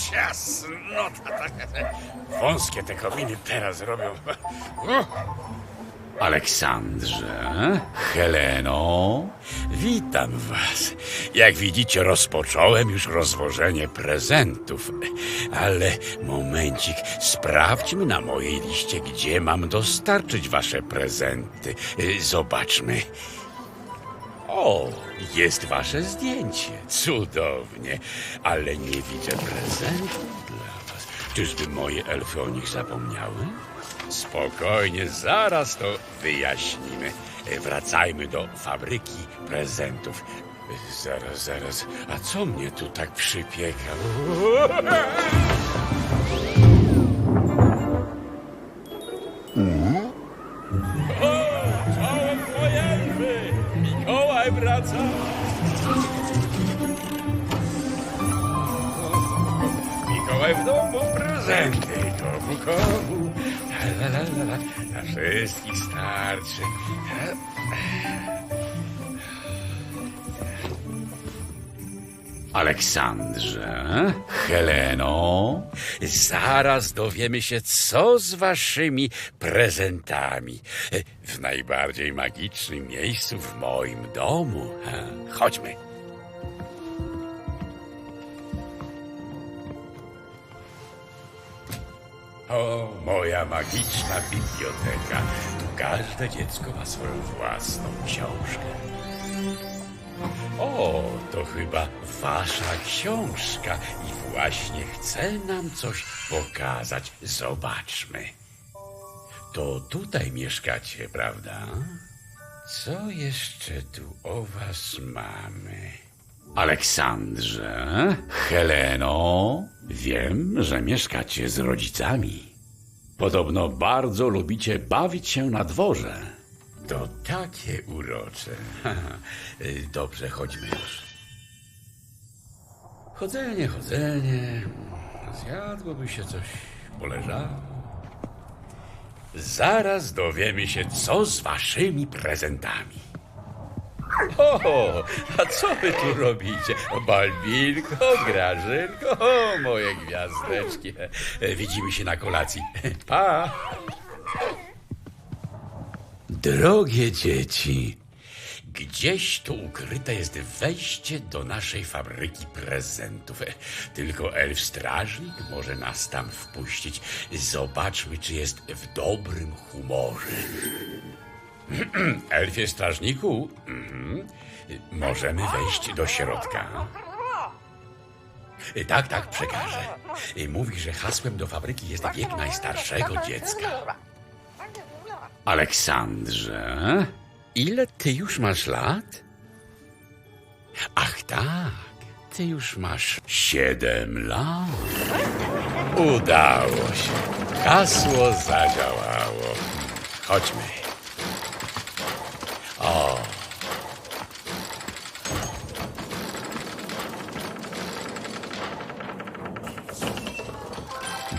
Ciasnota. Wąskie te kominy teraz robią. Aleksandrze, Heleno, witam was. Jak widzicie, rozpocząłem już rozwożenie prezentów. Ale momencik, sprawdźmy na mojej liście, gdzie mam dostarczyć wasze prezenty. Zobaczmy. O, jest wasze zdjęcie. Cudownie. Ale nie widzę prezentów dla was. Czyżby moje elfy o nich zapomniały? Spokojnie, zaraz to wyjaśnimy. E, Wracajmy do fabryki prezentów. E, Zaraz, zaraz. A co mnie tu tak przypieka? Czołem Mikołaj wraca! Mikołaj w domu prezenty komu komu. La, la, la, la. Dla wszystkich starczy. Aleksandrze, Heleno, zaraz dowiemy się, co z waszymi prezentami. W najbardziej magicznym miejscu w moim domu. Chodźmy. O, moja magiczna biblioteka. Tu każde dziecko ma swoją własną książkę. O, to chyba wasza książka i właśnie chce nam coś pokazać. Zobaczmy. To tutaj mieszkacie, prawda? Co jeszcze tu o was mamy? Aleksandrze, Heleno, wiem, że mieszkacie z rodzicami. Podobno bardzo lubicie bawić się na dworze. To takie urocze. Dobrze, chodźmy już. Chodzenie, chodzenie. Zjadłoby się coś, poleżało. Zaraz dowiemy się, co z waszymi prezentami. O, a co wy tu robicie? Balbinko, Grażynko, o, moje gwiazdeczki. Widzimy się na kolacji. Pa! Drogie dzieci, gdzieś tu ukryte jest wejście do naszej fabryki prezentów. Tylko elf strażnik może nas tam wpuścić. Zobaczmy, czy jest w dobrym humorze. Elfie strażniku, mhm. możemy wejść do środka. Tak, tak, przekażę. Mówi, że hasłem do fabryki jest wiek najstarszego dziecka. Aleksandrze, ile ty już masz lat? Ach tak, ty już masz siedem lat. Udało się. Hasło zadziałało. Chodźmy. O.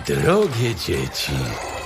Drogie dzieci,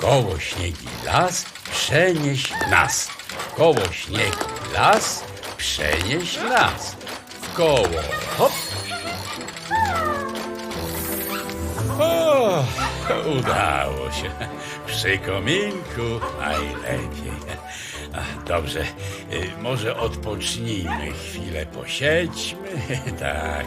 Koło śniegi las, przenieś nas. W Koło śniegu las, przenieś las. W koło hop. O, udało się. Przy kominku najlepiej. Dobrze, y, może odpocznijmy chwilę, posiedźmy. Tak,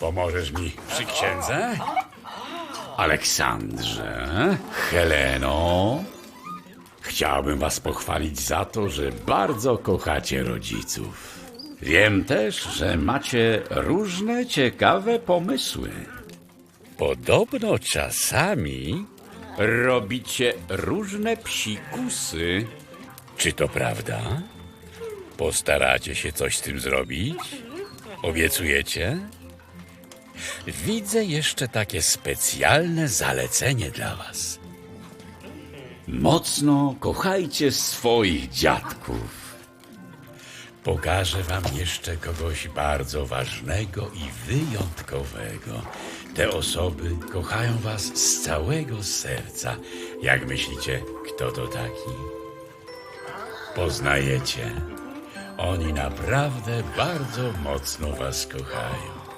Pomożesz mi przy księdze? Aleksandrze, Heleno, chciałbym was pochwalić za to, że bardzo kochacie rodziców. Wiem też, że macie różne ciekawe pomysły. Podobno czasami robicie różne psikusy. Czy to prawda? Postaracie się coś z tym zrobić? Obiecujecie? Widzę jeszcze takie specjalne zalecenie dla was. Mocno kochajcie swoich dziadków. Pokażę wam jeszcze kogoś bardzo ważnego i wyjątkowego. Te osoby kochają was z całego serca. Jak myślicie, kto to taki? Poznajecie. Oni naprawdę bardzo mocno was kochają.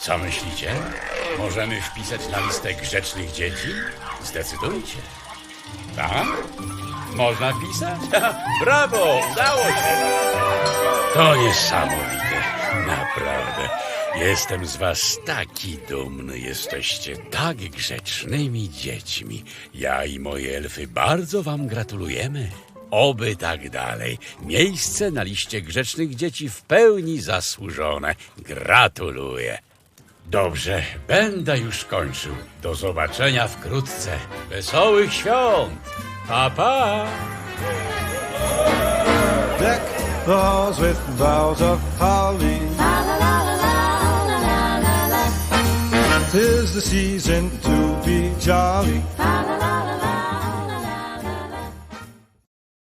Co myślicie? Możemy wpisać na listę grzecznych dzieci? Zdecydujcie. Tak? Można wpisać? Brawo! Udało się! To niesamowite. Naprawdę. Jestem z was taki dumny. Jesteście tak grzecznymi dziećmi. Ja i moje elfy bardzo wam gratulujemy. Oby tak dalej. Miejsce na liście grzecznych dzieci w pełni zasłużone. Gratuluję. Dobrze, będę już kończył. Do zobaczenia wkrótce. Wesołych świąt! Pa, pa! Deck the halls with boughs of holly. Tis the season to be jolly.